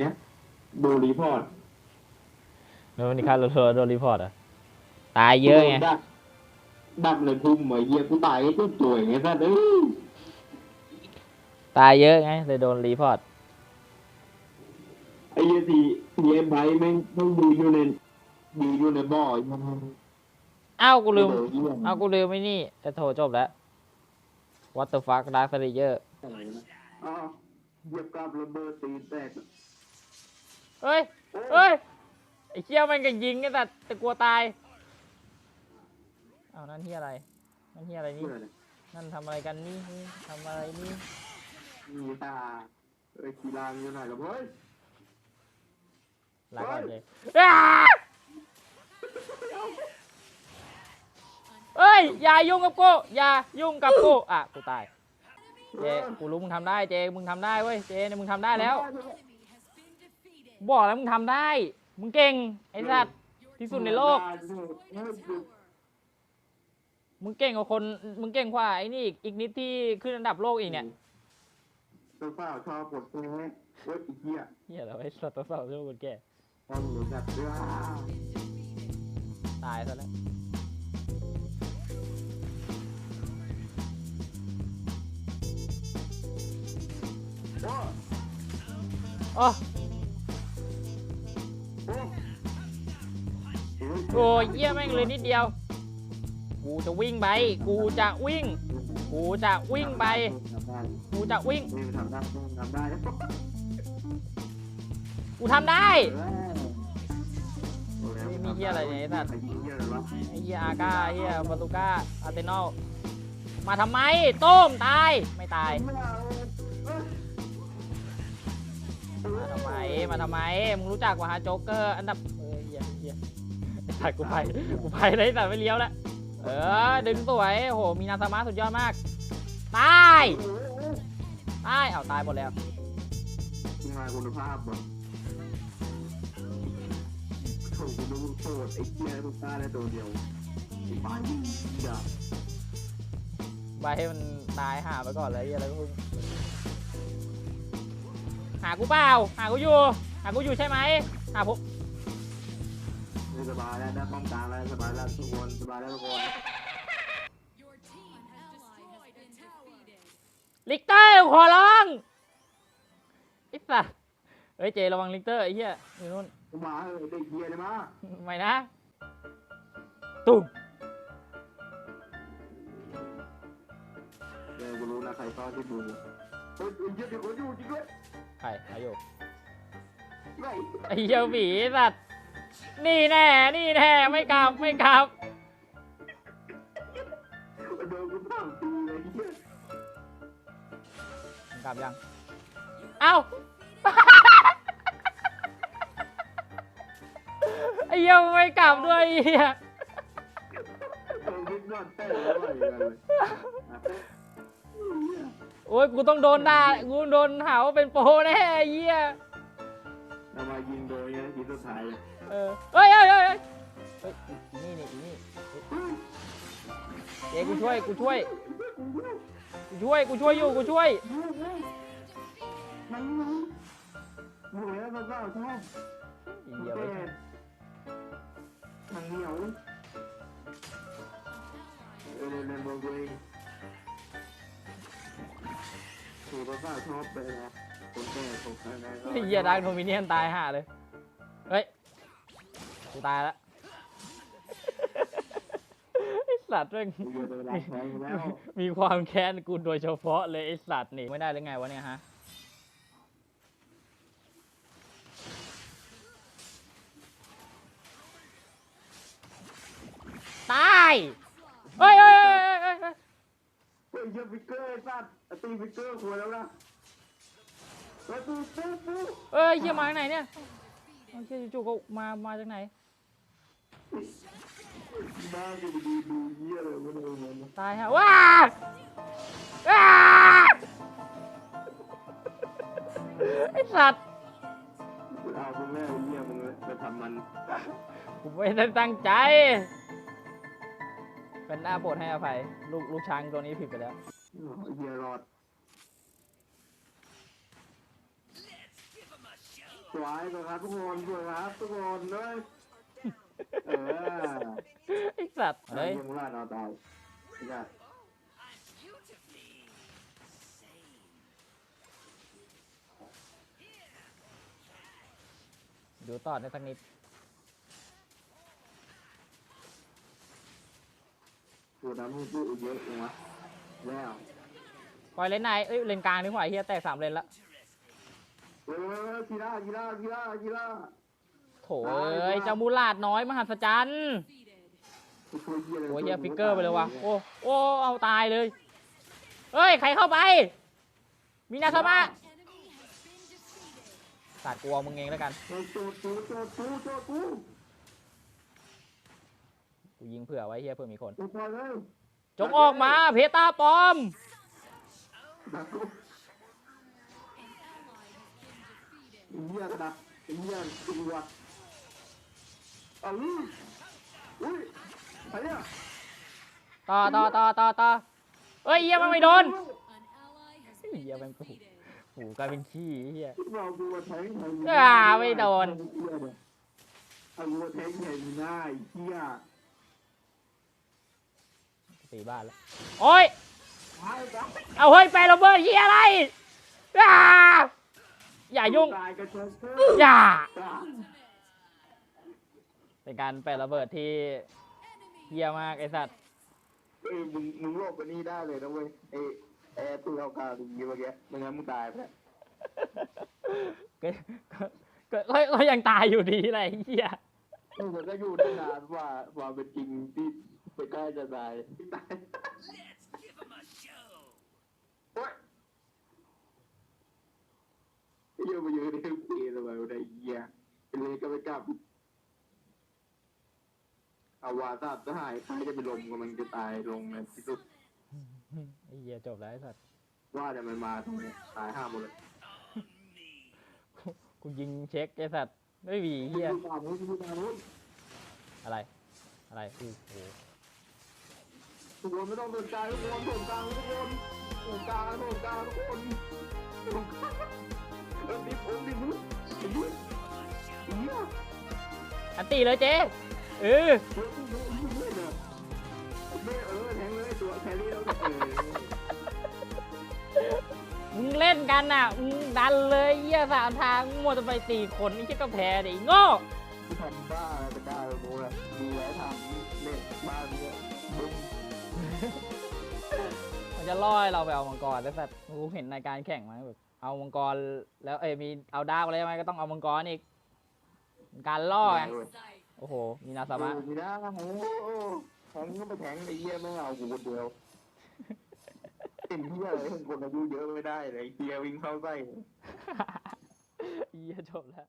เนี้ยดูรีพอร์ตแล้วมันมีค่าโดนโดนรีพอร์ตอะ ตายเยอะไง ดักดักในพุ่มเหมยเหี้ยกูตายไอ้ตัวตัวอย่างเงี้ยซะเอ้ยตายเยอะไงเลยโดนรีพอร์ต ไอ้เหี้ยสีสีเอ็มไบแม่งต้องดูอยู่ในดูอยู่ในบ่อยังอ้าว กูลืมเหี้ยอ้าว กูลืมไม่นี่จะโทรจบแล้ว What the fuck Dark Slayer อ้าวเหยียบกับระเบิดตีนแตก เฮ้ยเฮ้ยไอ้เชี่ยมันก็ยิงไอ้สัตว์แต่กลัวตายอ้าวนั่นที่อะไร นั่นที่อะไรนี่เพื่อนนั่นทำอะไรกันนี่ทำอะไรนี่มีตาเอ้ยกีฬามีอยู่ไหนล่ะเว้ยลาก่อนเลยอ้าเอ้ย อย่ายุ่งกับกู อย่ายุ่งกับกู อะ กูตาย เจ กูรู้มึงทำได้ เจ มึงทำได้เว้ย เจเนี่ยมึงทำได้แล้ว บอกแล้วมึงทำได้ มึงเก่ง ไอ้สัตว์ที่สุดในโลก มึงเก่งกว่าคน มึงเก่งกว่าไอ้นี่อีกอีกนิดที่ขึ้นอันดับโลกอีกเนี่ยตัวเปล่าชอบปวดแพ้เว้ยไอ้เหี้ยเฮียเราไอ้สัตว์ตัวสาวเจ้าคนแก่ตอนหนูแบบว้าวตายซะแล้ว โอ้โอ้โอ้ อ้ยเยี่ยแม่งเลยนิดเดียว กูจะวิ่งไป กูจะวิ่ง กูจะวิ่งไป ทำได้กูจะวิ่ง นี่ทำได้ทำได้กูทำได้ โอ้แล้วมีเหี้ยอะไรเนี่ยไอ้สัตว์ ใครยิงเหี้ยอะไรวะไอ้เฮียอาก้าเฮียปาตูก้าอาร์เซนอล มาทำไมต้มตาย ไม่ตาย ไม่เอามาทำไม มาทำไม มึงรู้จักว่าฮะโจ๊กเกอร์ อันดับเออเฮียเฮีย ไอ้สัตว์กูไปกูไปเลยไอ้สัตว์ไม่เลี้ยวแล้วเออ ดึงสวยโห มีนาซามะสุดยอดมาก ตาย ตาย เอาตายหมดแล้วทีมงานคุณภาพบ่โถ่กูดูโทษไอ้เหี้ยทุกตาได้ตัวเดียวไอ้บ้ายิ่งอย่าใบให้มันตายหาไปก่อนเลยไอ้เหี้ยอะไรก็เพิ่งหากูเปล่า หากูอยู่ หากูอยู่ใช่ไหมหาผมไม่ สบายแล้วได้ป้อมกลางแล้วสบายแล้วทุกคนสบายแล้วทุกคนลิกเตอร์ขอร้องไอ้สัสเฮ้ยเจระวังลิกเตอร์ไอ้เหี้ยอยู่นู่น กูมาเออเด็กเหี้ยเลยมาไม่นะตุ้มเดี๋ยวกูรู้นะใครต้อนที่ดูเฮ้ยไอ้เหี้ยเดี๋ยวกูอยู่จริงด้วยใครอายุไม่ไอ้เหี้ยหมีไอ้สัตว์ นี่แน่ นี่แน่ ไม่กลับ ไม่กลับ โดนกูเผาตีเลยเหี้ยมึงกลับยัง เอ้า ไอ้เหี้ยมึงไม่กลับด้วยไอ้เหี้ยโดนกูนอนเต้นแล้วอะไรกันเลยอะโอ้ยกูต้องโดนด่ากูโดนหาว่าเป็นโปรแน่ไอ้เหี้ยทำไมยิง เลยเออเฮ้ยเฮ้ยเฮ้ยเฮ้ยเฮ้ยอีนี่นี่อีนี่เฮ้ยเจ๊กูช่วยกูช่วยกูช่วยกูช่วยอยู่กูช่วยมันอยู่แล้วมันก็ชอบอีเหี้ยเต้ไว้ทางเหนียวเออเรียนบอกตัวเองถูกก็ชอบไปนะคนแก่ตกอะไรไอ้เหี้ยดังโนมิเนียนตายห่าเลยเฮ้ยกู ตายแล้วไอ้สัตว์แม่งกูอยู่ในเวลาแทงแล้วมีความแค้นกูโดยเฉพาะเลยไอ้สัตว์นี่ไม่ได้หรือไงวะเนี่ยฮะตายเฮ้ยเฮ้ยเฮ้ยเฮ้ยเฮ้ยเฮ้ยเฮ้ยยิงฟิกเกอร์ไอ้สัตว์ตีฟิกเกอร์หัวแล้วนะเฮ้ยปุ๊บปุ๊บปุ๊บเอ้ยเฮียมาจากไหนเนี่ยเอาเฮียจู่ๆก็มามาจากไหน บ้าจะไปดูดูเยี่ยเลยไม่ได้เงินตายฮะว้าว้าไอสัตว์เอาคุณแม่เยี่ยมึงเลยไปทำมันกูไม่ได้ตั้งใจ เป็นหน้าโปรดให้อภัย ลูกลูกช้างตัวนี้ผิดไปแล้วเยี่ยรอดสวยสวยครับทุกคนสวยครับทุกคนเลย เออไอสัตว์เฮ้เฮ้ยยมึงล่าเอาตายไม่ได้ดูต่อในอยสักนิดกูน้ำมึงพูดเยอะจังวะแล้วปล่อยเลนไหนเอ้ยเลนกลางดีกว่าเฮียแตกสามเลนละเออกีฬากีฬากีฬากีฬาโถเอ้ยเจ้ามูลาดน้อยมหัศจรรย์กูช่วยเฮียเลยโอ้ยเฮียฟิกเกอร์ไปเลยว่ะโอ้โอ้เอาตายเลยเฮ้ยใครเข้าไปมีนาซามะสัตว์กลัวมึงเองแล้วกันโจโจโจโจโจโจโจกูยิงเผื่อไว้เฮียเผื่อมีคนโจพอเลยจงออกมาเพตาปลอมดักกูเฮียกระดักเฮียตัว ต่อต่อต่อต่อต่อเอ้ยเฮียมันไม่โดนเฮียมันกูโอ้โหกลายเป็นขี้เฮียเราดูว่าแทงแทงอ่าไม่โดนเอาดูว่าแทงแทงง่ายเฮียตีบ้านแล้วโอ้ยเอาเฮ้ยไประเบิดเฮียอะไรอย่ายุ่งอย่า เป็นการแปะระเบิดที่เฮียมากไอสัตว์เอ้ยมึงมึงโลกกว่านี้ได้เลยนะเว้ยเอ้แอร์ตัวเอากาดีเมื่อกี้ไม่งั้นมึงตายไปแล้วก็ก็ก็ก็ก็ยังตายอยู่ดีเลยไอ้เฮียมึงก็อยู่ได้นานว่าความเป็นจริงที่ไปใกล้จะตายตายโอ๊ยเยอะมาเยอะได้ทุกทีทำไมวะไอ้เหี้ยเป็นเลยก็ไม่กลับเอาวาซาบจะหายใครจะเป็นลมกำลังจะตายลงในที่สุดไอ้เฮียจบแล้วไอสัตว์ว่าแต่มันมาตรงนี้ตายห้าหมดเลยกูยิงเช็คไอสัตว์ไม่มีเฮียดูตามนู้นดูตามนู้นอะไร อะไรโอ้โหทุกคนไม่ต้องสนใจทุกคนส่งกลางทุกคนส่งกลางส่งกลางทุกคนส่งกลางเออดิผมดิมึงดิมึงเหี้ยอันตีเลยเจ๊ เออเฮ้ยมึงมึงมึงเล่นเหรอไม่เออแทงเลยตัวแครี่แล้วก็เออมึงเล่นกันน่ะมึงดันเลยเฮียสามทางมึงมัวจะไปตีคนไอ้เชี่ยก็แพ้ดิโง่ที่ทำบ้าอะไรไปได้โม้ละมีไว้ทำเล่นบ้านเนี่ยมึงมันจะล่อให้เราไปเอามังกรไอ้สัตว์กูเห็นในการแข่งมาแบบเอามังกรแล้วเอ้ยมีเอาดาวอะไรไหมก็ต้องเอามังกรอีกการล่อไง โอ้โห มีนาซามะมีนะโอ้โหแทงก็ไปแทงไอ้เหี้ยไม่เอากูคนเดียวเป็นเหี้ยอะไรคนอายุเยอะไม่ได้เลยไอ้เหี้ยวิ่งเข้าใกล้เหี้ยจบแล้ว